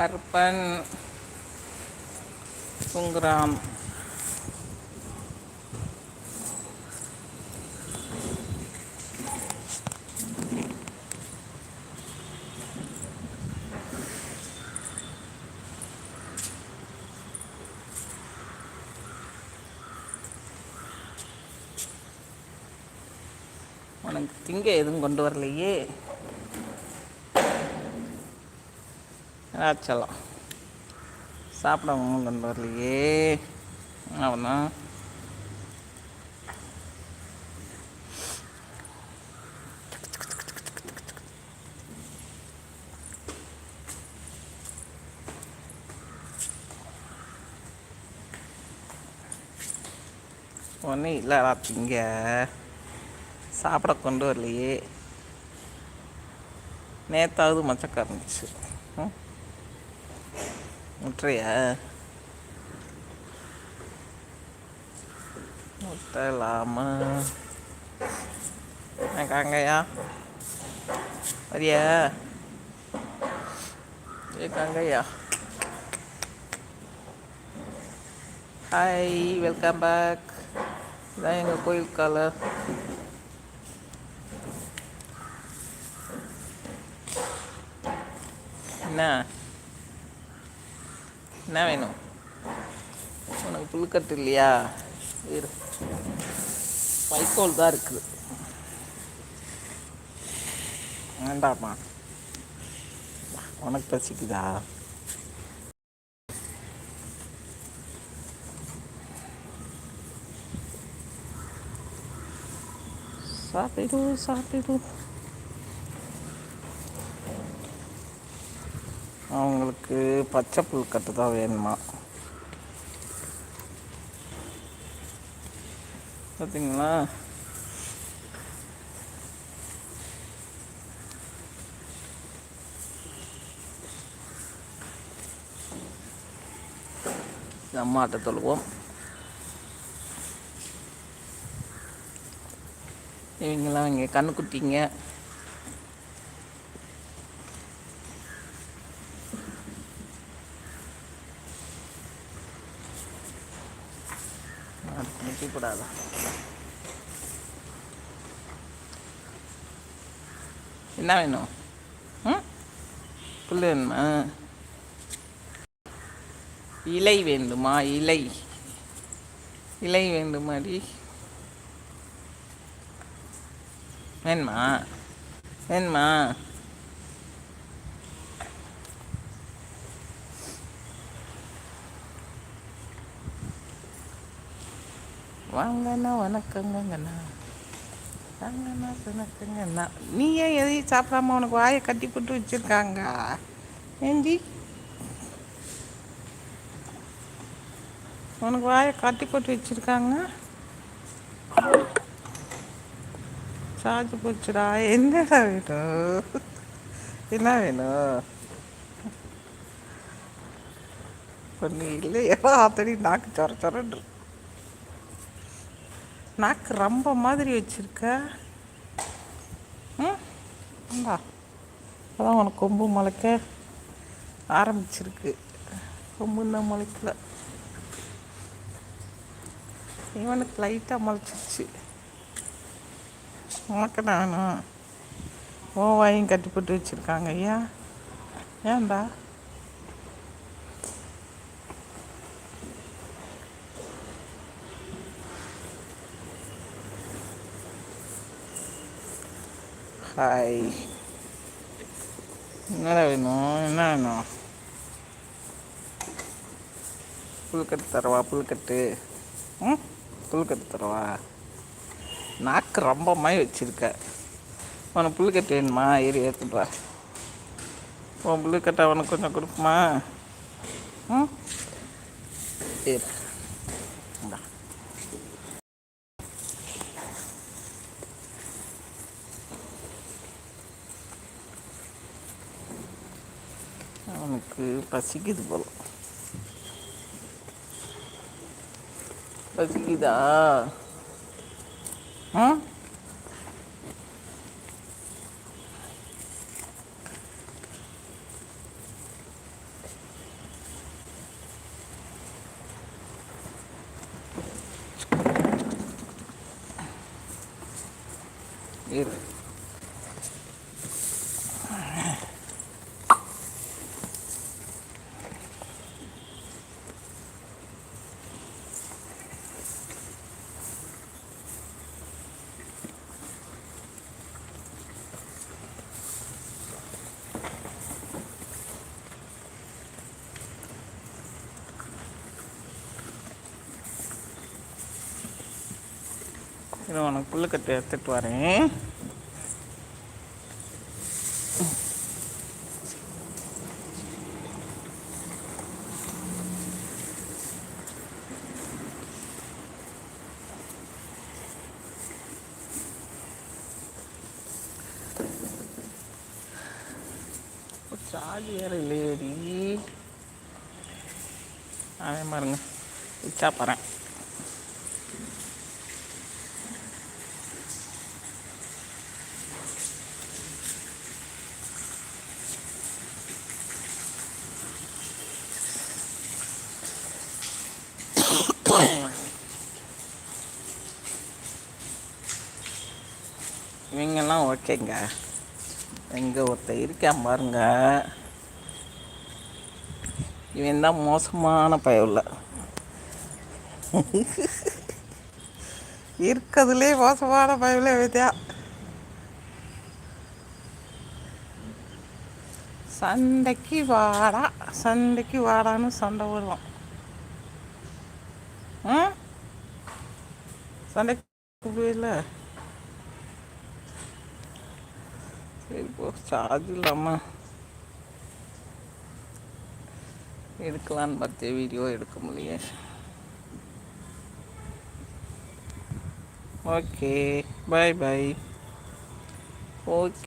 கருப்பன் சுங்கராம். உனக்கு திங்க எதுவும் கொண்டு வரலையே? ஆச்சலாம். சாப்பிட கொண்டு வரலையே. அவனா? ஒன்றும் இல்லைடா ராத்திங்க சாப்பிட கொண்டு வரலையே. நேத்தாவது மச்சக்கா இருந்துச்சு. ம்? முட்டையா? முட்டை இல்லாம. காங்கையா வரியா? ஏ காங்கையா ஹாய் வெல்கம் பேக் இதான் எங்கள் கோயில் கால. என்ன? என்ன வேணும்? உனக்கு புழுக்கட்டு இல்லையா? இரு. வைக்கோல் தான் இருக்குது. வேண்டாமா உனக்கு பசிக்குதா? சாப்பிடு சாப்பிடு. அவங்களுக்கு பச்சை புல்கட்டு தான் வேணுமா? பார்த்தீங்களா அம்மாட்ட தொழுவோம். இவங்களாம் இங்கே கண்ணுக்குட்டிங்க. கூடாது? என்ன வேணும்? ம்? புல் வேணுமா? இலை வேண்டுமா? இலை. இலை வேண்டுமாடி. வேணுமா? வேணுமா? வாங்கண்ணா வணக்கங்கண்ணா. வாங்கண்ணா வணக்கங்கண்ணா. நீ ஏன் எதையும் சாப்பிடாம உனக்கு வாயை கட்டி போட்டு வச்சுருக்காங்க. ஏஞ்சி உனக்கு வாயை கட்டி போட்டு வச்சுருக்காங்க. சார்ஜ் போச்சுடா. என்னடா வேணும்? என்ன வேணும்? ஒன்று இல்லையா. ஆத்தடி நாக்கு சொர சொரன்று நாக்கு ரொம்ப மாதிரி வச்சுருக்க. ம் அதான் உனக்கு கொம்பு முளைக்க ஆரம்பிச்சிருக்கு. கொம்பு தான் முளைக்கல. இவனுக்கு லைட்டாக முளைச்சிருச்சு. உனக்கு நானும் ஓ வாயும் கட்டி வச்சுருக்காங்க. ஐயா ஏன்டா? ஹாய் என்னடா வேணும்? என்ன வேணும்? புல்கட்டு தரவா? புல்கட்டு ம்? புல்கட்டு தரவா? நாக்கு ரொம்ப மாதிரி வச்சுருக்க. உனக்கு புல்கட்டு வேணுமா? ஏறி ஏற்றுப்பா உன் புல்கட்டை அவனுக்கு கொஞ்சம் கொடுக்குமா ம்? ஏறு நமக்கு பசிக்குது போல பசிக்குதா ஆ Isso. இது உனக்கு புல்லுக்கட்டு எடுத்துகிட்டு வரேன். சார்ஜ் வேறு இல்லையடி. அதே மாதிரிங்க வச்சா போகிறேன் இவங்கெல்லாம் ஓகேங்க. இங்கே ஒருத்தன் இருக்கேன் பாருங்க. இவன் தான் மோசமான பயவுள்ள. இருக்கிறதுலே மோசமான பயவுல வித்யா சண்டைக்கு வாடா சண்டைக்கு வாடான்னு சண்டை வருவோம் சண்டைக்கு இல்லை சரி போ சார்ஜ் இல்லாமல் எடுக்கலான்னு பார்த்து வீடியோ எடுக்க முடியல. ஓகே. Bye bye okay.